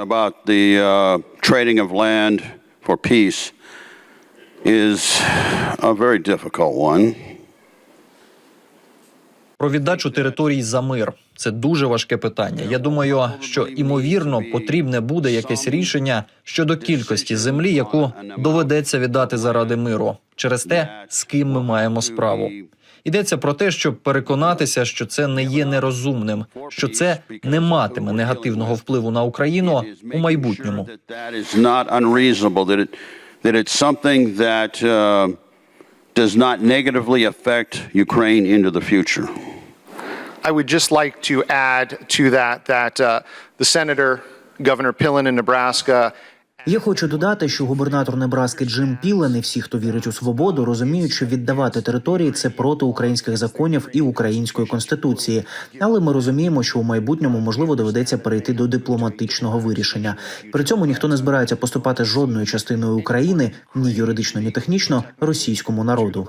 about the uh, trading of land for peace is a very difficult one. Про віддачу територій за мир це дуже важке питання. Я думаю, що імовірно потрібне буде якесь рішення щодо кількості землі, яку доведеться віддати заради миру, через те, з ким ми маємо справу. Йдеться про те, щоб переконатися, що це не є нерозумним, що це не матиме негативного впливу на Україну у майбутньому. Uh, does not negatively affect Ukraine into the future. I would just like to add to that that uh, the senator, Governor Pillen in Nebraska, Я хочу додати, що губернатор Небраски Джим Пілен і всі, хто вірить у свободу, розуміють, що віддавати території це проти українських законів і української конституції. Але ми розуміємо, що у майбутньому можливо доведеться перейти до дипломатичного вирішення. При цьому ніхто не збирається поступати жодною частиною України ні юридично, ні технічно російському народу.